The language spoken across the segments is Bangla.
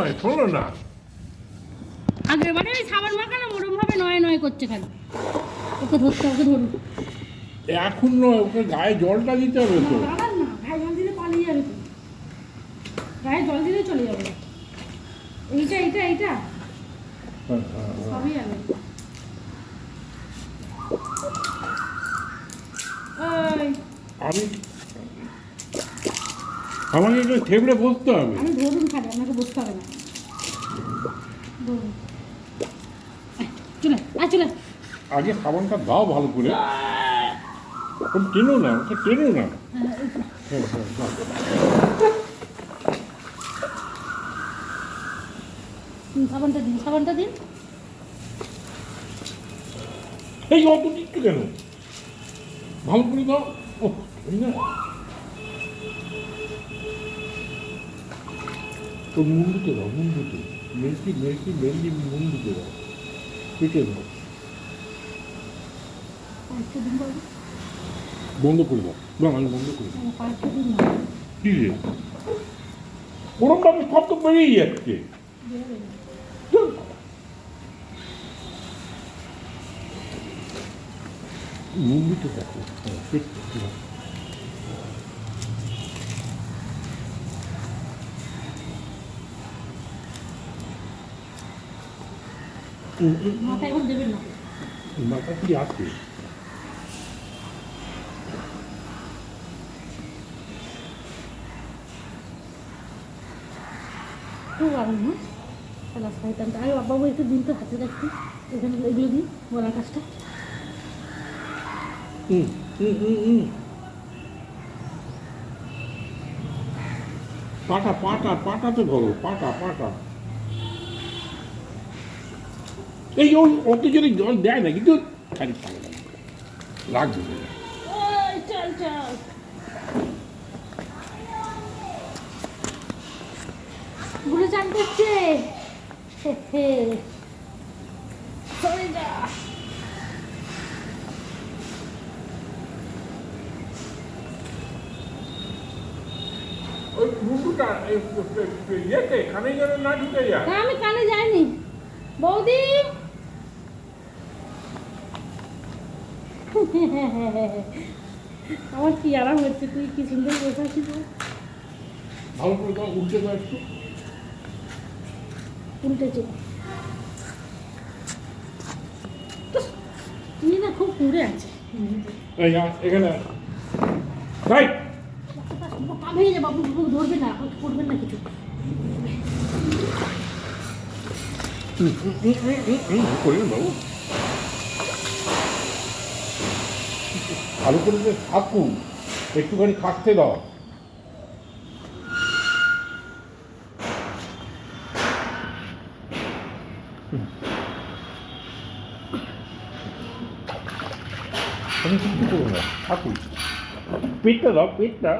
নয় শোনো না। আগের বারে ওই সাবান মাখানো ওরম ভাবে নয় নয় করছে খালি। ওকে ধরতে ওকে ধরুন এখন নয় ওকে গায়ে জলটা দিতে হবে তো। দাঁড়ান না গায়ে জল দিলে পালিয়ে যাবে তো। গায়ে জল দিলে চলে যাবে। এইটা এইটা এইটা। সবই যাবে। ওই। আমি আমাকে একটু বসতে হবে। আমি ধরুন আপনাকে বসতে হবে না। চলে আয় চলে। আগে সাবানটা দাও ভালো করে। ওকে টেনো না ওকে টেনো না। সাবানটা দিন সাবানটা দিন। এই অত দিচ্ছ কেন? ভালো করে দাও। ও না। তো মুন্ডুতে দাও মুন্ডুতে মেলকি মেলকি মেলকি মুন্ডুতে দাও। পেটে দাও। বন্ধ করে দাও। না আমি বন্ধ করে দাও। কি রে? ওরম ভাবে সব তো বেরিয়ে যাচ্ছে। মুন্ডুতে দেখো। হ্যাঁ, পেটে মাথায় এখন দেবেন না মাথা কি আছে খুব আরাম হ্যাঁ সাদা শয়তানটা একটু দিন তো হাতে রাখছি এখানে এগুলো দিন গলার কাজটা হুম হুম হুম হুম পাটা পাটা পাটাতে ধরো, পাটা পাটা। এই ওই ওকে যদি জল দেয় না কিন্তু খালি পাবে না? চান করছে যা। ওই ইয়েতে কানে যেন ঢুকে যায়। আমি কানে যাইনি। বৌদি? আমার কি আরাম হচ্ছে তুই কি সুন্দর বসে আছিস ভালো করে দাও উল্টে দাও একটু উল্টেছে তুই না খুব পুড়ে আছে এখানে রাইট ভেঙে যাবে বাবু বাবু ধরবে না করবেন না কিছু করি বাবু ভালো করে যে থাকুন একটুখানি থাকতে দাও। আমি কিছু করব না? থাকুন পেটটা দাও, পেটটা।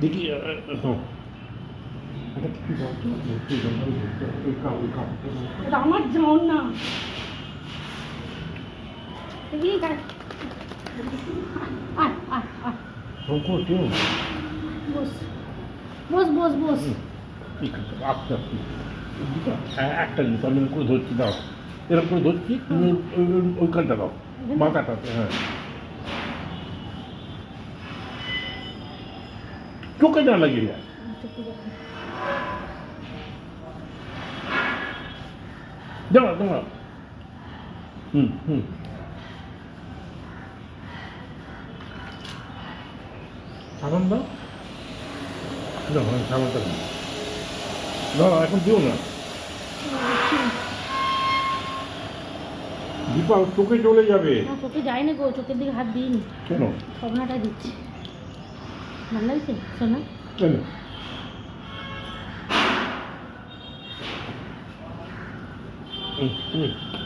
দেখি হ্যাঁ এটা কি বলতো একটু জন্য ওই কাউ ওই কাউ এটা আমার জন না। বস বস বস বস। ঠিক আছে আস্তে আস্তে হ্যাঁ একটা জিনিস আমি করে ধরছি দাও। এরকম করে ধরছি তুমি ওই- ওইখানটা দাও মাথাটাতে হ্যাঁ। চোখে না লাগিয়ে যায়। দাঁড়া দাঁড়া হুম হুম সাবান দাও না সাবানটা দিও না। না, এখন দিও না। দীপা চোখে চলে যাবে। না চোখে যায়নি গো চোখের দিকে হাত দিইনি। কেন? স্বপ্নটা দিচ্ছি। ভালো লাগছে? শোনা কেন? hum, hum.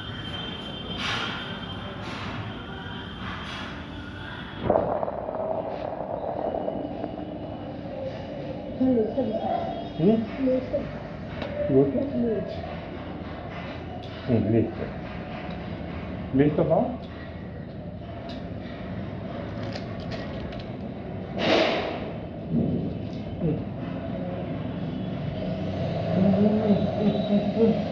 Luta. Hum? Luta. Luta? Luta. Hum, lista. Lista bom? Hum. Hum, hum, hum, hum.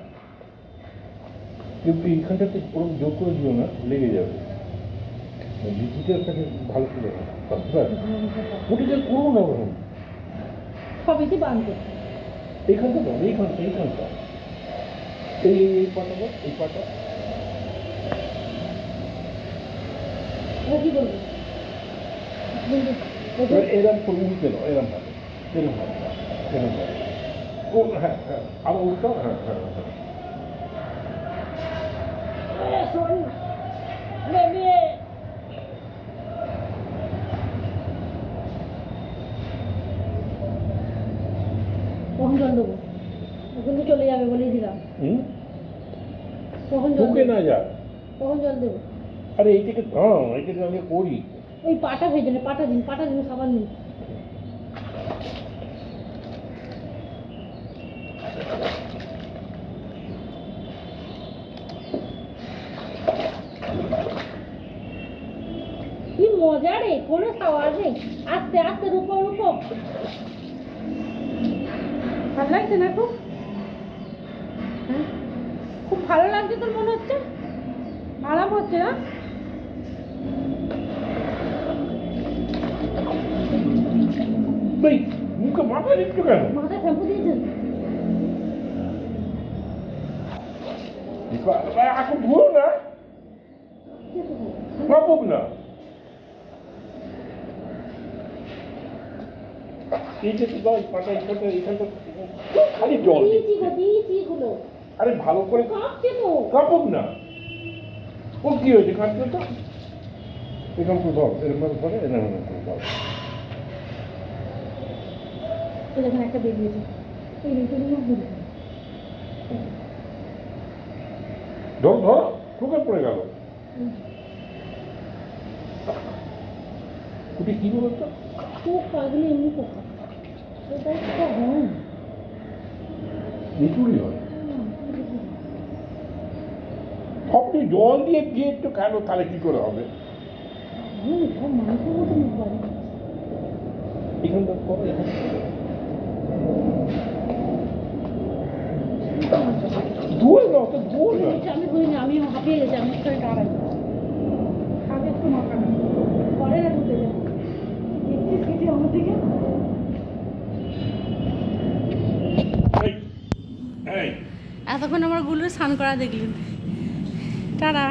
কিন্তু এইখানটাতে পুরো যোগ করে দিও না লেগে যাবে। ডিজিটাল কাছে ভালো পারছ ওটিকে করো না। ওরকম সবইতে এইখানটা দাও এইখানটা এইখানটা। এই এই- এই পাটা এই পাটা। কি বলবে? এরম করে উল্টে দাও এরম ভাবে এরম ভাবে এরম ভাবে ও হ্যাঁ হ্যাঁ আর উল্টো হ্যাঁ হ্যাঁ হ্যাঁ। কখন দেবো চলে যাবে বলেই দিলাম কখন না কখন জল দেবো আরে এইটাকে দাও এইটাকে আমি করি। ওই পাটা ভেজে পাটা দিন পাটা দিন, সাবান দিন কি রে কোনো খাওয়ার নেই। আস্তে আস্তে রূপো রূপো ভালো লাগছে না খুব? হ্যাঁ? খুব ভালো লাগছে তোর মনে হচ্ছে? আরাম হচ্ছে না? মুখে মাথা দিচ্ছ কেন? মাথায় শ্যাম্পু দিয়েছেন এখন না। এইটা তো এই পাটা এই পাটা খালি জল দিয়েছি দিয়েছি আরে ভালো করে কাঁপছে কাঁপুক না। ও কি হয়েছে? কাঁদছে তো। এরকম করে দাও এরকম করে এরকম করে এই দেখেন একটা বেরিয়েছে ধরো ধরো ঠুকে পড়ে গেল। কি বলতো? খুব পাগলি এমনি পোকা এটাই তো হয়। আপনি জল দিয়ে দিয়ে একটু কেন তাহলে কি করে হবে। ধুয়ে নাও তো না আমি আমি হাঁপিয়ে গেছি আমার শরীর টাড়াই আগে একটু মাথা পরে না ঢুকে যায় দেখছিস কিছু আমার দিকে এই এই এতক্ষণ আমারগুলো স্নান করা দেখলেন। টাটা।